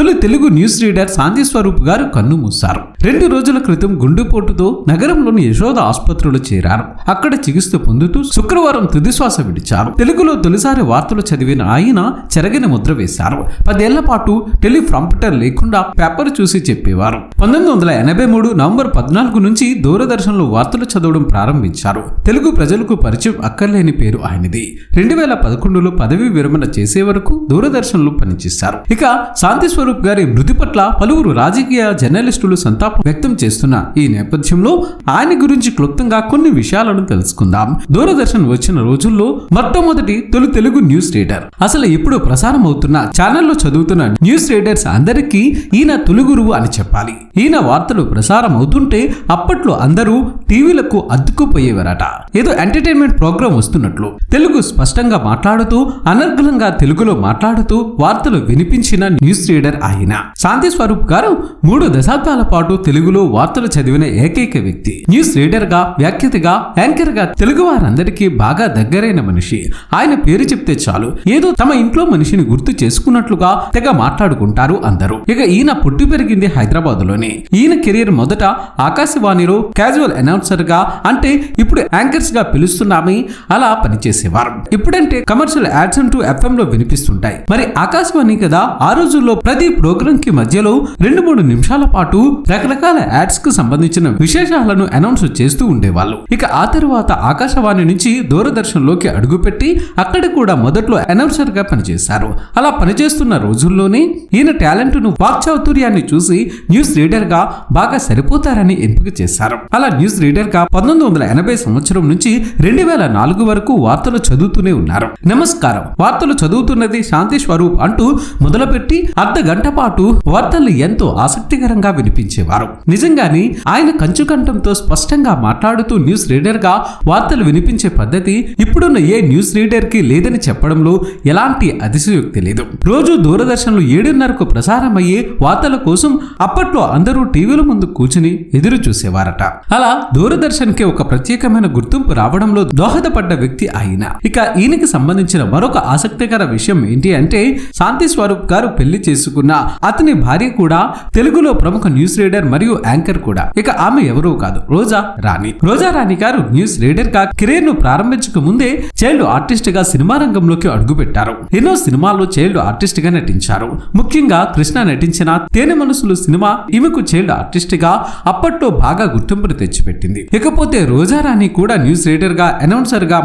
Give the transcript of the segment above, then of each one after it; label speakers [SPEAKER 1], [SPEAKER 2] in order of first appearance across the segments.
[SPEAKER 1] తొలి Telugu news reader Shanti Swaroop గారు కన్ను మూశారు. రెండు రోజుల క్రితం గుండెపోటుతో నగరంలోని యశోద ఆసుపత్రిలో చేరారు. అక్కడ చికిత్స పొందుతూ శుక్రవారం తుదిశ్వాస విడిచారు. తెలుగులో తొలిసారి వార్తలు చదివిన ఆయన చెరగని ముద్ర వేశారు. పదేళ్ళ పాటు టెలిప్రాంప్టర్ లేకుండా పేపర్ చూసి చెప్పేవారు. పంతొమ్మిది వందల ఎనభై మూడు నవంబర్ పద్నాలుగు నుంచి దూరదర్శన్లో వార్తలు చదవడం ప్రారంభించారు. తెలుగు ప్రజలకు పరిచయం అక్కర్లేని పేరు ఆయనది. రెండు వేల పదకొండులో పదవి విరమణ చేసే వరకు దూరదర్శన్లో పనిచేశారు. ఇక శాంతి స్వరూప్ గారి మృతి పట్ల పలువురు రాజకీయ జర్నలిస్టులు సంతాపం వ్యక్తం చేస్తున్న ఈ నేపథ్యంలో ఆయన గురించి క్లుప్తంగా కొన్ని విషయాలను తెలుసుకుందాం. దూరదర్శన్ వచ్చిన రోజుల్లో మొట్టమొదటి తొలి తెలుగు న్యూస్ రీడర్. అసలు ఇప్పుడు ప్రసారం అవుతున్న ఛానల్లో చదువుతున్న న్యూస్ రీడర్స్ అందరికీ ఈయన తొలి గురువు అని చెప్పాలి. ఈయన వార్తలు ప్రసారం అవుతుంటే అప్పట్లో అందరూ టీవీలకు అద్దుకుపోయేవారట ఏదో ఎంటర్టైన్మెంట్ ప్రోగ్రాం వస్తున్నట్లు. తెలుగు స్పష్టంగా మాట్లాడుతూ అనర్గళంగా తెలుగులో మాట్లాడుతూ వార్తలు వినిపించిన న్యూస్ రీడర్ ఆయన శాంతి స్వరూప్ గారు మూడు దశాబ్దాల పాటు తెలుగులో వార్తలు చదివిన ఏకైక వ్యక్తి. న్యూస్ రీడర్గా వ్యాఖ్యతగా యాంకర్గా తెలుగు వారందరికీ బాగా దగ్గరైన మనిషి. ఆయన పేరు చెప్తే చాలు. ఏదో తమ ఇంట్లో మనిషిని గుర్తు చేసుకున్నట్లుగా తెగ మాట్లాడుకుంటారు అందరూ. ఇక ఈయన పుట్టి పెరిగింది హైదరాబాద్లోనే ఈయన కెరీర్ మొదట ఆకాశవాణిలో క్యాజువల్ అనౌన్సర్గా అంటే ఇప్పుడు యాంకర్స్గా పిలుస్తున్నామని అలా పనిచేసేవారు. ఇప్పుడంటే కమర్షియల్ యాడ్స్ అంటూ ఎఫ్ఎం లో వినిపిస్తుంటాయి. మరి ఆకాశవాణి కదా ఆ రోజుల్లో ప్రతి ప్రోగ్రామ్కి మధ్యలో రెండు మూడు నిమిషాల పాటు రకరకాల యాడ్స్కు సంబంధించిన విశేషాలను అనౌన్స్ చేస్తూ ఉండేవాళ్ళు. ఇక ఆ తర్వాత ఆకాశవాణి నుంచి దూరదర్శన్లోకి అడుగుపెట్టి అక్కడ కూడా మొదట్లో అనౌన్సర్గా పనిచేశారు. అలా పనిచేస్తున్న రోజుల్లోనే ఈయన టాలెంట్ను వాక్చాతుర్యాన్ని చూసి న్యూస్ రీడర్గా బాగా సరిపోతారని ఎంపిక చేశారు. అలా న్యూస్ రీడర్గా పంతొమ్మిది వందల ఎనభై సంవత్సరం నుంచి రెండు వేల నాలుగు వరకు వార్తలు చదువుతూనే ఉన్నారు. నమస్కారం. వార్తలు చదువుతున్నది శాంతి స్వరూప్ అంటూ మొదలుపెట్టి అర్ధ గంట పాటు వార్తలు ఎంతో ఆసక్తికరంగా వినిపించేవారు. నిజంగానే ఆయన కంచుకంఠంతో స్పష్టంగా మాట్లాడుతూ న్యూస్ రీడర్గా వార్తలు వినిపించే పద్ధతి ఇప్పుడున్న ఏ న్యూస్ రీడర్కి లేదని చెప్పడంలో ఎలాంటి అతిశయోక్తి లేదు. రోజు దూరదర్శన్లో ఏడున్నరకు ప్రసారమయ్యే వార్తల కోసం అప్పట్లో అందరూ టీవీల ముందు కూర్చుని ఎదురు చూసేవారట. అలా దూరదర్శన్కి ఒక ప్రత్యేకమైన గుర్తింపు రావడంలో దోహదపడ్డ వ్యక్తి ఆయన. ఇక ఈయనకి సంబంధించిన మరొక ఆసక్తికర విషయం ఏంటి అంటే శాంతి స్వరూప్ గారు పెళ్ళి చేసుకుని చేసుకున్న అతని భార్య కూడా తెలుగులో ప్రముఖ న్యూస్ రీడర్ మరియు యాంకర్ కూడా. ఇక ఆమె ఎవరూ కాదు. రోజా రాణి. రోజా రాణి గారు న్యూస్ రీడర్గా కెరీర్ను ప్రారంభించక ముందే చైల్డ్ ఆర్టిస్ట్గా సినిమా రంగంలోకి అడుగుపెట్టారు. ఎన్నో సినిమాల్లో చైల్డ్ ఆర్టిస్ట్గా నటించారు. ముఖ్యంగా కృష్ణ నటించిన తేనె మనసులు సినిమా ఈమెకు చైల్డ్ ఆర్టిస్ట్గా అప్పట్లో బాగా గుర్తింపును తెచ్చిపెట్టింది. ఇకపోతే రోజారాణి కూడా న్యూస్ రీడర్గా అనౌన్సర్గా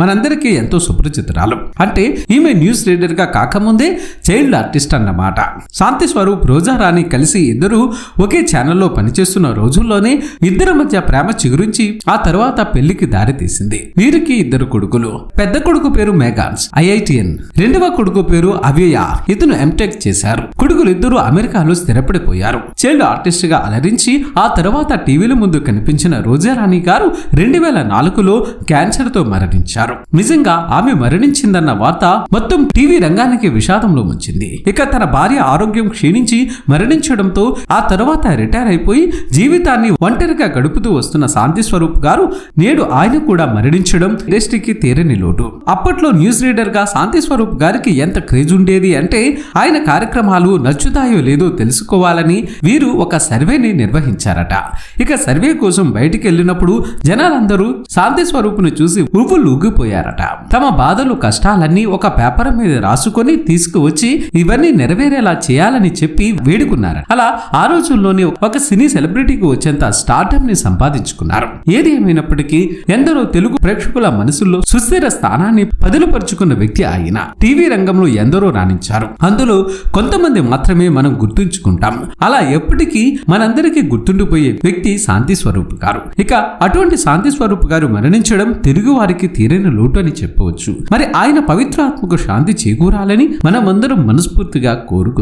[SPEAKER 1] మనందరికీ ఎంతో సుపరిచితురాలు. అంటే ఈమె న్యూస్ రీడర్గా కాకముందే చైల్డ్ ఆర్టిస్ట్ అన్నమాట. శాంతి స్వరూప్ రోజారాణి కలిసి ఇద్దరు ఒకే ఛానల్లో పనిచేస్తున్న రోజుల్లోనే ఇద్దరి మధ్య ప్రేమ చిగురించి ఆ తర్వాత పెళ్ళికి దారి తీసింది. వీరికి ఇద్దరు కొడుకులు. పెద్ద కొడుకు పేరు మెగాన్స్ ఐఐటిఎన్. రెండవ కొడుకు పేరు అవ్యయ. ఇతను ఎంటెక్ చేశారు. కొడుకులు ఇద్దరు అమెరికాలో స్థిరపడిపోయారు. చైల్డ్ ఆర్టిస్ట్గా అలరించి ఆ తర్వాత టీవీల ముందు కనిపించిన రోజారాణి గారు రెండు వేల నాలుగులో క్యాన్సర్తో మరణించారు. నిజంగా ఆమె మరణించిందన్న వార్త మొత్తం టీవీ రంగానికి విషాదంలో ముంచింది. ఇక తన భార్య ఆరోగ్యం క్షీణించి మరణించడంతో ఆ తర్వాత రిటైర్ అయిపోయి జీవితాన్ని ఒంటరిగా గడుపుతూ వస్తున్న శాంతి స్వరూప్ గారు నేడు ఆయన కూడా మరణించడం ఇండస్ట్రీకి తీరని లోటు. అప్పట్లో న్యూస్ రీడర్గా శాంతి స్వరూప్ గారికి ఎంత క్రేజ్ ఉండేది అంటే ఆయన కార్యక్రమాలు నచ్చుతాయో లేదో తెలుసుకోవాలని వీరు ఒక సర్వేని నిర్వహించారట. ఇక సర్వే కోసం బయటికి వెళ్ళినప్పుడు జనాలందరూ శాంతి స్వరూపుని చూసి ఉవ్వులు ఊగిపోయారట తమ బాధలు కష్టాలన్నీ ఒక పేపర్ మీద రాసుకొని తీసుకువచ్చి ఇవన్నీ నెరవేరేలా చేయాలని చెప్పి వేడుకున్నారు. అలా ఆ రోజుల్లోనే ఒక సినీ సెలబ్రిటీకి వచ్చేంత స్టార్టప్ని సంపాదించుకున్నారు. ఏది ఏమైనప్పటికీ ఎందరో తెలుగు ప్రేక్షకుల మనసుల్లో సుస్థిర స్థానాన్ని పదులుపరుచుకున్న వ్యక్తి ఆయన. టీవీ రంగంలో ఎందరో రాణించారు. అందులో కొంతమంది మాత్రమే మనం గుర్తుంచుకుంటాం. అలా ఎప్పటికీ మనందరికీ గుర్తుండిపోయే వ్యక్తి శాంతి స్వరూప్ గారు. ఇక అటువంటి శాంతి స్వరూప్ గారు మరణించడం తెలుగు వారికి తీరైన లోటు అని చెప్పవచ్చు. మరి ఆయన పవిత్రాత్మకు శాంతి చేకూరాలని మనమందరం మనస్ఫూర్తిగా కోరుకుందాం